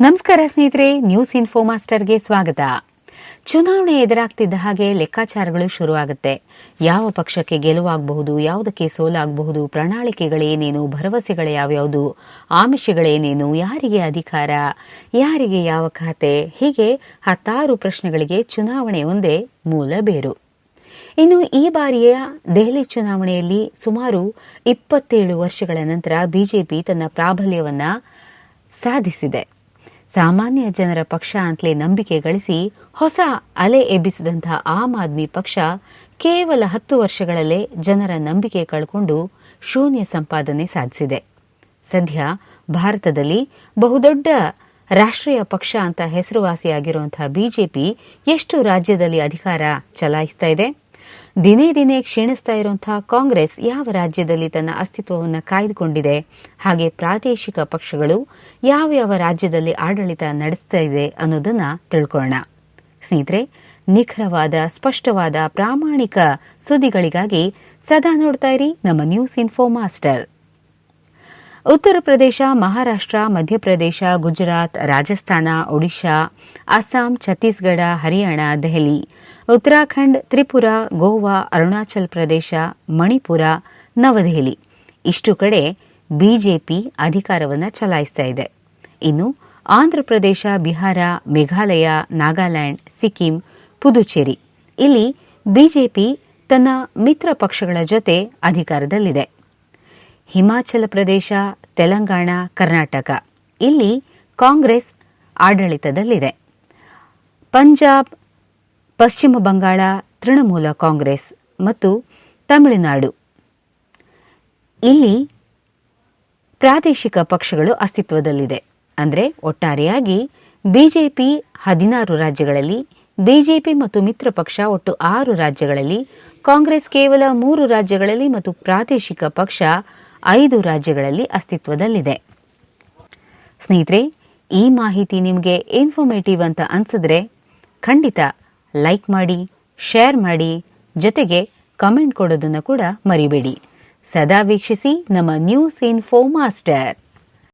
ನಮಸ್ಕಾರ ಸ್ನೇಹಿತರೆ news info ಮಾಸ್ಟರ್ಗೆ ಸ್ವಾಗತ. ಚುನಾವಣೆ ಎದುರಾಗ್ತಿದ್ದ ಹಾಗೆ ಲೆಕ್ಕಾಚಾರಗಳು ಶುರುವಾಗುತ್ತೆ. ಯಾವ ಪಕ್ಷಕ್ಕೆ ಗೆಲುವಾಗಬಹುದು, ಯಾವುದಕ್ಕೆ ಸೋಲಾಗಬಹುದು, ಪ್ರಣಾಳಿಕೆಗಳೇನೇನು, ಭರವಸೆಗಳು ಯಾವ್ಯಾವುದು, ಆಮಿಷಗಳೇನೇನು, ಯಾರಿಗೆ ಅಧಿಕಾರ, ಯಾರಿಗೆ ಯಾವ ಖಾತೆ, ಹೀಗೆ ಹತ್ತಾರು ಪ್ರಶ್ನೆಗಳಿಗೆ ಚುನಾವಣೆ ಒಂದೇ ಮೂಲ ಬೇರು. ಇನ್ನು ಈ ಬಾರಿಯ ದೆಹಲಿ ಚುನಾವಣೆಯಲ್ಲಿ ಸುಮಾರು ಇಪ್ಪತ್ತೇಳು ವರ್ಷಗಳ ನಂತರ ಬಿಜೆಪಿ ತನ್ನ ಪ್ರಾಬಲ್ಯವನ್ನ ಸಾಧಿಸಿದೆ. ಸಾಮಾನ್ಯ ಜನರ ಪಕ್ಷ ಅಂತಲೇ ನಂಬಿಕೆ ಗಳಿಸಿ ಹೊಸ ಅಲೆ ಎಬ್ಬಿಸಿದಂತಹ ಆಮ್ ಆದ್ಮಿ ಪಕ್ಷ ಕೇವಲ ಹತ್ತು ವರ್ಷಗಳಲ್ಲೇ ಜನರ ನಂಬಿಕೆ ಕಳ್ಕೊಂಡು ಶೂನ್ಯ ಸಂಪಾದನೆ ಸಾಧಿಸಿದೆ. ಸದ್ಯ ಭಾರತದಲ್ಲಿ ಬಹುದೊಡ್ಡ ರಾಷ್ಟ್ರೀಯ ಪಕ್ಷ ಅಂತ ಹೆಸರುವಾಸಿಯಾಗಿರುವಂತಹ ಬಿಜೆಪಿ ಎಷ್ಟು ರಾಜ್ಯದಲ್ಲಿ ಅಧಿಕಾರ ಚಲಾಯಿಸ್ತಾ ಇದೆ? ದಿನೇ ದಿನೇ ಕ್ಷೀಣಿಸ್ತಾ ಇರುವಂತಹ ಕಾಂಗ್ರೆಸ್ ಯಾವ ರಾಜ್ಯದಲ್ಲಿ ತನ್ನ ಅಸ್ತಿತ್ವವನ್ನು ಕಾಯ್ದುಕೊಂಡಿದೆ? ಹಾಗೆ ಪ್ರಾದೇಶಿಕ ಪಕ್ಷಗಳು ಯಾವ ಯಾವ ರಾಜ್ಯದಲ್ಲಿ ಆಡಳಿತ ನಡೆಸ್ತಾ ಇದೆ ಅನ್ನೋದನ್ನ ತಿಳ್ಕೊಳ್ಳೋಣ. ಸ್ನೇಹಿತರೆ, ನಿಖರವಾದ, ಸ್ಪಷ್ಟವಾದ, ಪ್ರಾಮಾಣಿಕ ಸುದ್ದಿಗಳಿಗಾಗಿ ಸದಾ ನೋಡ್ತಾ ಇರಿ ನಮ್ಮ news info master Uttar Pradesh, Maharashtra, Madhya Pradesh, Gujarat, Rajasthan, Odisha, Assam, Chhattisgarh, Haryana, Delhi. Uttarakhand, Tripura, Goa, Arunachal Pradesh, Manipur, ನವದೆಹಲಿ. ಇಷ್ಟು ಕಡೆ ಬಿಜೆಪಿ ಅಧಿಕಾರವನ್ನು ಚಲಾಯಿಸ್ತಾ ಇದೆ. ಇನ್ನು ಆಂಧ್ರಪ್ರದೇಶ ಬಿಹಾರ, ಮೇಘಾಲಯ, ನಾಗಾಲ್ಯಾಂಡ್, ಸಿಕ್ಕಿಂ, ಪುದುಚೇರಿ. ಇಲ್ಲಿ ಬಿಜೆಪಿ ತನ್ನ ಮಿತ್ರ ಪಕ್ಷಗಳ ಜೊತೆ ಅಧಿಕಾರದಲ್ಲಿದೆ. ಹಿಮಾಚಲ ಪ್ರದೇಶ, ತೆಲಂಗಾಣ, ಕರ್ನಾಟಕ. ಇಲ್ಲಿ ಕಾಂಗ್ರೆಸ್ ಆಡಳಿತದಲ್ಲಿದೆ. ಪಂಜಾಬ್ ಪಶ್ಚಿಮ ಬಂಗಾಳ, ತೃಣಮೂಲ ಕಾಂಗ್ರೆಸ್ ಮತ್ತು ತಮಿಳುನಾಡು. ಇಲ್ಲಿ ಪ್ರಾದೇಶಿಕ ಪಕ್ಷಗಳು ಅಸ್ತಿತ್ವದಲ್ಲಿದೆ. ಅಂದರೆ ಒಟ್ಟಾರೆಯಾಗಿ ಬಿಜೆಪಿ ಹದಿನಾರು ರಾಜ್ಯಗಳಲ್ಲಿ, ಬಿಜೆಪಿ ಮತ್ತು ಮಿತ್ರ ಪಕ್ಷ ಒಟ್ಟು ಆರು ರಾಜ್ಯಗಳಲ್ಲಿ, ಕಾಂಗ್ರೆಸ್ ಕೇವಲ ಮೂರು ರಾಜ್ಯಗಳಲ್ಲಿ ಮತ್ತು ಪ್ರಾದೇಶಿಕ ಪಕ್ಷ ಐದು ರಾಜ್ಯಗಳಲ್ಲಿ ಅಸ್ತಿತ್ವದಲ್ಲಿದೆ. ಸ್ನೇಹಿತರೆ, ಈ ಮಾಹಿತಿ ನಿಮಗೆ ಇನ್ಫಾರ್ಮೇಟಿವ್ ಅಂತ ಅನ್ಸಿದ್ರೆ ಖಂಡಿತ ಲೈಕ್ ಮಾಡಿ ಶೇರ್ ಮಾಡಿ, ಜೊತೆಗೆ ಕಮೆಂಟ್ ಕೊಡೋದನ್ನು ಕೂಡ ಮರಿಬೇಡಿ. ಸದಾ ವೀಕ್ಷಿಸಿ ನಮ್ಮ ನ್ಯೂಸ್ ಇನ್ಫೋ ಮಾಸ್ಟರ್